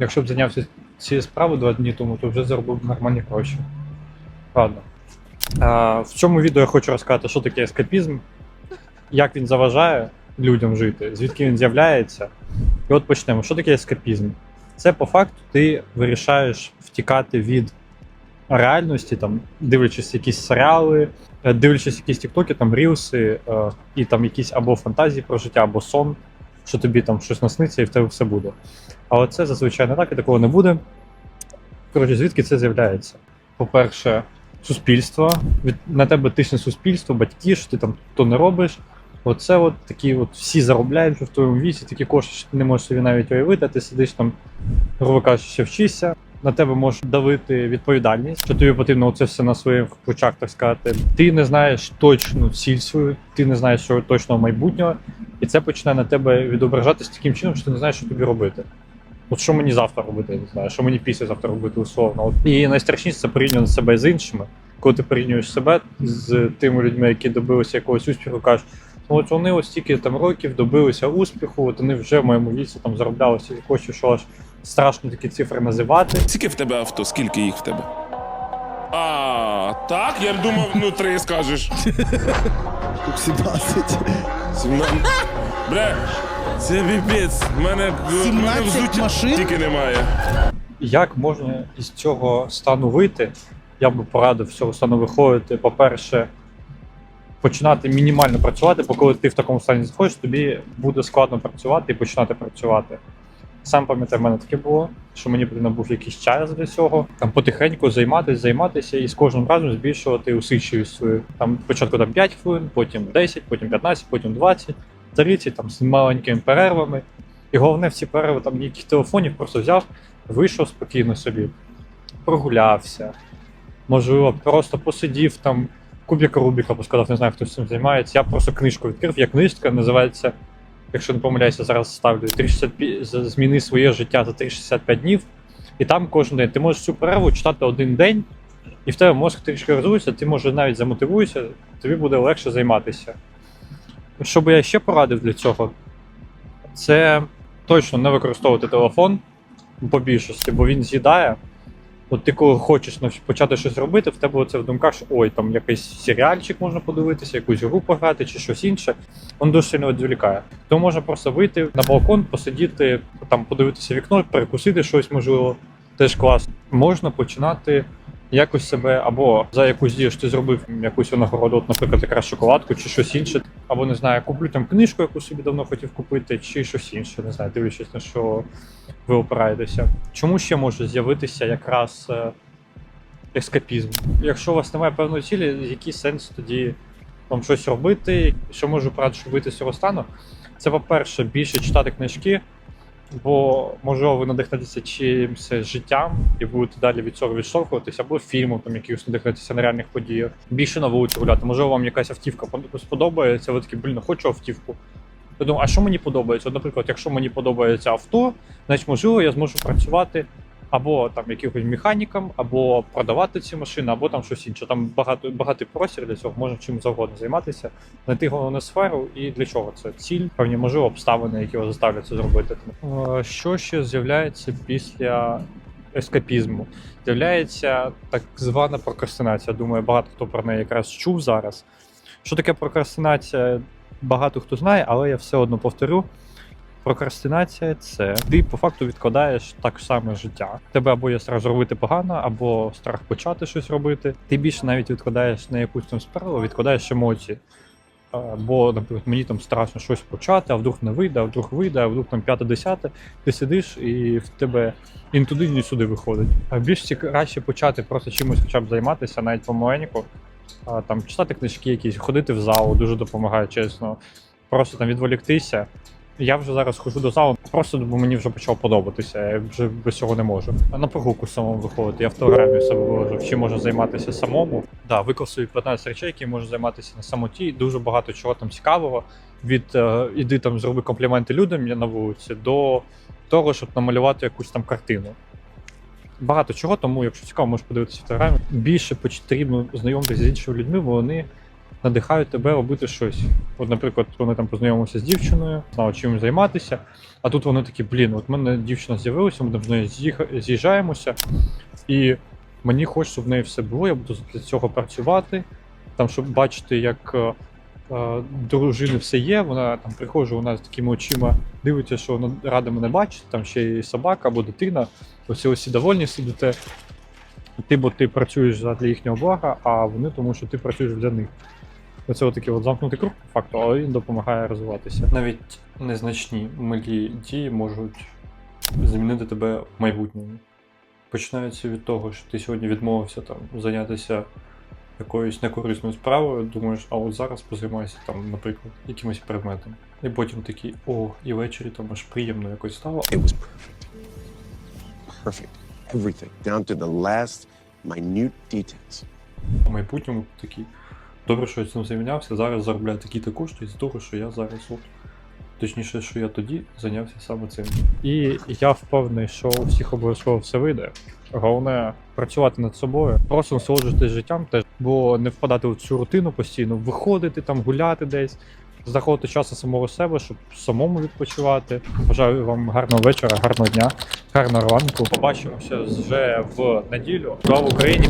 якщо б зайнявся цією справою два дні тому, то вже заробив нормальні гроші. Ладно. А, в цьому відео я хочу розказати, що таке ескапізм, як він заважає людям жити, звідки він з'являється. І от почнемо. Що таке ескапізм? Це по факту ти вирішаєш втікати від реальності, там, дивлячись якісь серіали, е, дивлячись якісь тіктоки, там рілси, е, і там якісь або фантазії про життя, або сон, що тобі там щось насниться і в тебе все буде. Але це зазвичай не так і такого не буде. Коротше, звідки це з'являється? По-перше, суспільство. Від, на тебе тисне суспільство, батьки, що ти там то не робиш. Оце от такі от всі заробляють вже в твоєму віці, такі кошти, що ти не можеш собі навіть уявити, а ти сидиш там, грубо кажучи, ще вчишся. На тебе може давити відповідальність, що тобі потрібно це все на своїх плечах, так сказати. Ти не знаєш точну ціль свою, ти не знаєш свого точного майбутнього, і це починає на тебе відображатись таким чином, що ти не знаєш, що тобі робити. От що мені завтра робити, я не знаю, що мені післязавтра робити условно. От. І найстрашніше це порівнювати себе з іншими. Коли ти порівнюєш себе з тими людьми, які добилися якогось успіху, кажеш, ну от вони ось стільки там років добилися успіху, от вони вже в моєму віці там заробляли стільки коштів, що аж страшно такі цифри називати. Скільки в тебе авто? Скільки їх в тебе? А, так? Я думав, ну три скажеш. 17. Сімнадцять. Бля, це піпець. В мене, в мене 17 взуття машин? тільки немає. Як можна із цього стану вийти? Я би порадив з цього стану виходити. По-перше, починати мінімально працювати, бо коли ти в такому стані знаходиш, тобі буде складно працювати і починати працювати. Сам пам'ятаю, в мене таке було, що мені потрібно був якийсь час для цього. Там потихеньку займатися, займатися і з кожним разом збільшувати усидчивість свою. Там спочатку там 5 хвилин, потім 10, потім 15, потім 20, 30, там з маленькими перервами. І головне в ці перерви там ніяких телефонів просто взяв, вийшов спокійно собі, прогулявся. Можливо, просто посидів там, кубіка Рубіка поскладав, не знаю, хто цим займається. Я просто книжку відкрив. Є книжка, називається, якщо не помиляюся, зараз ставлю 365, з- зміни своє життя за 365 днів. І там кожен день ти можеш цю перерву читати один день, і в тебе мозк трішки розвився, ти може навіть замотивуєшся, тобі буде легше займатися. Що би я ще порадив для цього, це точно не використовувати телефон по більшості, бо він з'їдає. От ти коли хочеш почати щось робити, в тебе це в думках, що ой, там якийсь серіальчик можна подивитися, якусь гру пограти чи щось інше. Він дуже сильно відволікає. Тому можна просто вийти на балкон, посидіти, там подивитися вікно, перекусити щось можливо. Теж клас. Можна починати якось себе або за якусь дію, що ти зробив якусь нагороду, от, наприклад, якраз шоколадку чи щось інше, або не знаю, куплю там книжку, яку собі давно хотів купити, чи щось інше, не знаю, дивлячись на що ви опираєтеся. Чому ще може з'явитися якраз е, ескапізм? Якщо у вас немає певної цілі, який сенс тоді вам щось робити? Що можу порадити, щоб вийти з цього стану? Це, по-перше, більше читати книжки, бо можливо ви надихнетеся чимось життям і будете далі від цього відштовхуватися, або фільмом, там якихось надихнетеся на реальних подіях. Більше на вулицю гуляти. Можливо, вам якась автівка под- сподобається, ви такі, блін, хочу автівку. Я думаю, а що мені подобається? От, наприклад, якщо мені подобається авто, значить, можливо, я зможу працювати або там якихось механіком, або продавати ці машини, або там щось інше. Там багато багатий простір для цього, можна чим завгодно займатися, знайти головну сферу і для чого це ціль, певні можливо обставини, які вас заставлять це зробити. Е, Що ще з'являється після ескапізму? З'являється так звана прокрастинація. Думаю, багато хто про неї якраз чув зараз. Що таке прокрастинація? Багато хто знає, але я все одно повторю. Прокрастинація це ти по факту відкладаєш так само життя. Тебе або є страх зробити погано, або страх почати щось робити. Ти більше навіть відкладаєш не якусь там справу, відкладаєш емоції. Бо, наприклад, мені там страшно щось почати, а вдруг не вийде, а вдруг вийде, а вдруг там п'яте-десяте. Ти сидиш і в тебе і туди, ні сюди виходить. А більш краще почати просто чимось хоча б займатися, навіть помаленьку. Там читати книжки якісь, ходити в зал дуже допомагає, чесно. Просто там відволіктися. Я вже зараз ходжу до залу, просто бо мені вже почав подобатися. Я вже без цього не можу. На прогулку самому виходити. Я в телеграмі себе виложив, чим можна займатися самому. Да, виклав собі 15 речей, які можна займатися на самоті. Дуже багато чого там цікавого. Від е, іди там зроби компліменти людям на вулиці до того, щоб намалювати якусь там картину. Багато чого, тому, якщо цікаво, можеш подивитися в телеграмі. Більше потрібно знайомитися з іншими людьми, бо вони надихають тебе робити щось. От, наприклад, вони там познайомилися з дівчиною, знали чим займатися. А тут вони такі, блін, от в мене дівчина з'явилася, ми там з нею з'їжджаємося, і мені хочеться, щоб в неї все було, я буду для цього працювати. Там, щоб бачити, як е, е, дружини все є, вона там приходжу, вона з такими очима дивиться, що вона рада мене бачити, там ще і собака або дитина. Ось усі довольні сидите. Ти, бо ти працюєш для їхнього блага, а вони тому, що ти працюєш для них. Оце отакий от замкнутий круг, по факту, але він допомагає розвиватися. Навіть незначні малі дії можуть змінити тебе в майбутньому. Починається від того, що ти сьогодні відмовився там зайнятися якоюсь некорисною справою, думаєш, а от зараз позаймайся там, наприклад, якимось предметом. І потім такий, о, і ввечері там аж приємно якось стало. It was perfect. Perfect. Everything, down to the last minute details. в майбутньому такий. Добре, що я цим зайнявся, зараз заробляю такі-то кошти, і здорово, що я зараз от. Точніше, що я тоді зайнявся саме цим. І я впевнений, що у всіх обов'язково все вийде. Головне працювати над собою, просто насолоджуватись життям теж, бо не впадати у цю рутину постійно, виходити там, гуляти десь, знаходити час на самого себе, щоб самому відпочивати. Бажаю вам гарного вечора, гарного дня, гарного ранку. Побачимося вже в неділю. Слава Україні!